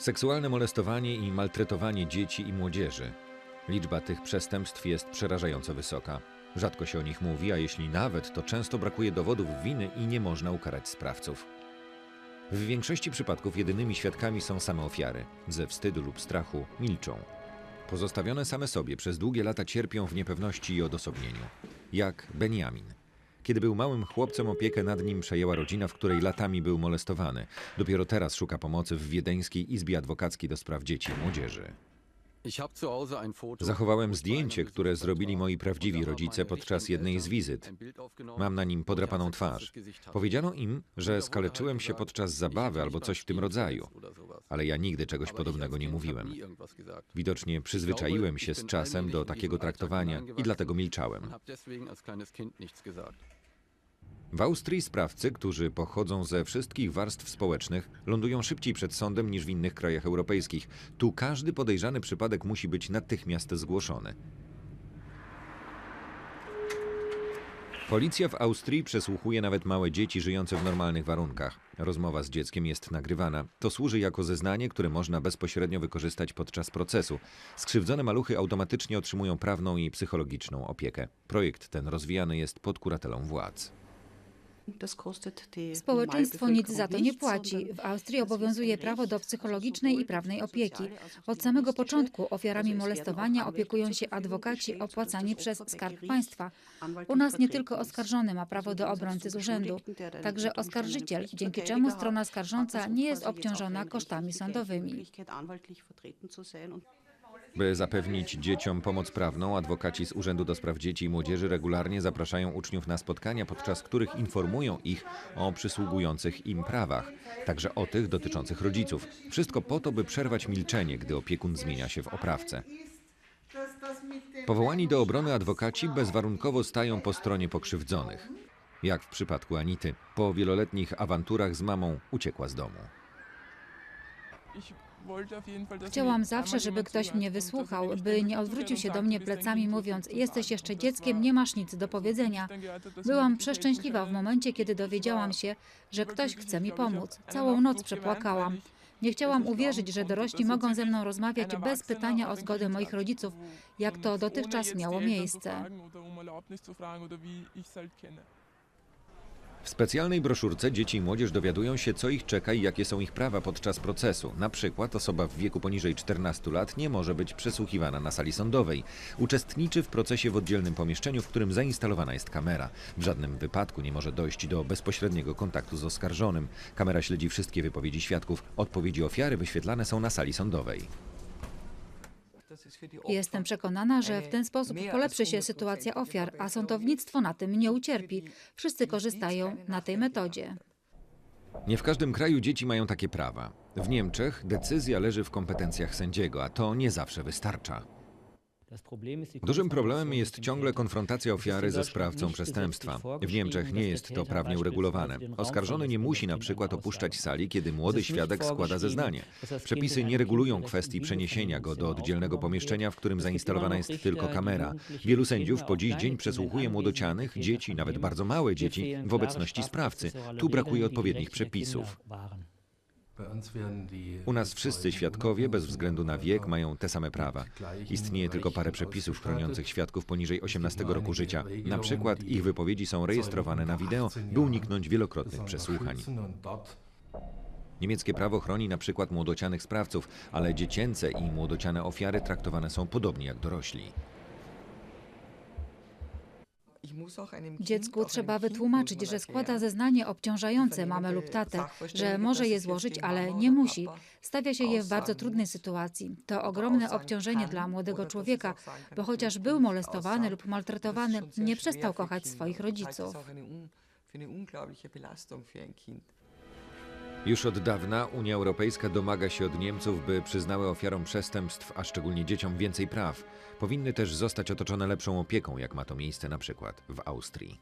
Seksualne molestowanie i maltretowanie dzieci i młodzieży. Liczba tych przestępstw jest przerażająco wysoka. Rzadko się o nich mówi, a jeśli nawet, to często brakuje dowodów winy i nie można ukarać sprawców. W większości przypadków jedynymi świadkami są same ofiary. Ze wstydu lub strachu milczą. Pozostawione same sobie przez długie lata cierpią w niepewności i odosobnieniu. Jak Benjamin. Kiedy był małym chłopcem, opiekę nad nim przejęła rodzina, w której latami był molestowany. Dopiero teraz szuka pomocy w wiedeńskiej Izbie Adwokackiej do spraw dzieci i młodzieży. Zachowałem zdjęcie, które zrobili moi prawdziwi rodzice podczas jednej z wizyt. Mam na nim podrapaną twarz. Powiedziano im, że skaleczyłem się podczas zabawy albo coś w tym rodzaju, ale ja nigdy czegoś podobnego nie mówiłem. Widocznie przyzwyczaiłem się z czasem do takiego traktowania i dlatego milczałem. W Austrii sprawcy, którzy pochodzą ze wszystkich warstw społecznych, lądują szybciej przed sądem niż w innych krajach europejskich. Tu każdy podejrzany przypadek musi być natychmiast zgłoszony. Policja w Austrii przesłuchuje nawet małe dzieci żyjące w normalnych warunkach. Rozmowa z dzieckiem jest nagrywana. To służy jako zeznanie, które można bezpośrednio wykorzystać podczas procesu. Skrzywdzone maluchy automatycznie otrzymują prawną i psychologiczną opiekę. Projekt ten rozwijany jest pod kuratelą władz. Społeczeństwo nic za to nie płaci. W Austrii obowiązuje prawo do psychologicznej i prawnej opieki. Od samego początku ofiarami molestowania opiekują się adwokaci opłacani przez Skarb Państwa. U nas nie tylko oskarżony ma prawo do obrońcy z urzędu, także oskarżyciel, dzięki czemu strona skarżąca nie jest obciążona kosztami sądowymi. By zapewnić dzieciom pomoc prawną, adwokaci z Urzędu do Spraw Dzieci i Młodzieży regularnie zapraszają uczniów na spotkania, podczas których informują ich o przysługujących im prawach, także o tych dotyczących rodziców. Wszystko po to, by przerwać milczenie, gdy opiekun zmienia się w oprawcę. Powołani do obrony adwokaci bezwarunkowo stają po stronie pokrzywdzonych. Jak w przypadku Anity, po wieloletnich awanturach z mamą uciekła z domu. Chciałam zawsze, żeby ktoś mnie wysłuchał, by nie odwrócił się do mnie plecami, mówiąc: Jesteś jeszcze dzieckiem, nie masz nic do powiedzenia. Byłam przeszczęśliwa w momencie, kiedy dowiedziałam się, że ktoś chce mi pomóc. Całą noc przepłakałam. Nie chciałam uwierzyć, że dorośli mogą ze mną rozmawiać bez pytania o zgodę moich rodziców, jak to dotychczas miało miejsce. W specjalnej broszurce dzieci i młodzież dowiadują się, co ich czeka i jakie są ich prawa podczas procesu. Na przykład osoba w wieku poniżej 14 lat nie może być przesłuchiwana na sali sądowej. Uczestniczy w procesie w oddzielnym pomieszczeniu, w którym zainstalowana jest kamera. W żadnym wypadku nie może dojść do bezpośredniego kontaktu z oskarżonym. Kamera śledzi wszystkie wypowiedzi świadków. Odpowiedzi ofiary wyświetlane są na sali sądowej. Jestem przekonana, że w ten sposób polepszy się sytuacja ofiar, a sądownictwo na tym nie ucierpi. Wszyscy korzystają na tej metodzie. Nie w każdym kraju dzieci mają takie prawa. W Niemczech decyzja leży w kompetencjach sędziego, a to nie zawsze wystarcza. Dużym problemem jest ciągle konfrontacja ofiary ze sprawcą przestępstwa. W Niemczech nie jest to prawnie uregulowane. Oskarżony nie musi na przykład opuszczać sali, kiedy młody świadek składa zeznanie. Przepisy nie regulują kwestii przeniesienia go do oddzielnego pomieszczenia, w którym zainstalowana jest tylko kamera. Wielu sędziów po dziś dzień przesłuchuje młodocianych, dzieci, nawet bardzo małe dzieci, w obecności sprawcy. Tu brakuje odpowiednich przepisów. U nas wszyscy świadkowie, bez względu na wiek, mają te same prawa. Istnieje tylko parę przepisów chroniących świadków poniżej 18 roku życia. Na przykład ich wypowiedzi są rejestrowane na wideo, by uniknąć wielokrotnych przesłuchań. Niemieckie prawo chroni na przykład młodocianych sprawców, ale dziecięce i młodociane ofiary traktowane są podobnie jak dorośli. Dziecku trzeba wytłumaczyć, że składa zeznanie obciążające mamę lub tatę, że może je złożyć, ale nie musi. Stawia się je w bardzo trudnej sytuacji. To ogromne obciążenie dla młodego człowieka, bo chociaż był molestowany lub maltretowany, nie przestał kochać swoich rodziców. Już od dawna Unia Europejska domaga się od Niemców, by przyznały ofiarom przestępstw, a szczególnie dzieciom, więcej praw. Powinny też zostać otoczone lepszą opieką, jak ma to miejsce na przykład w Austrii.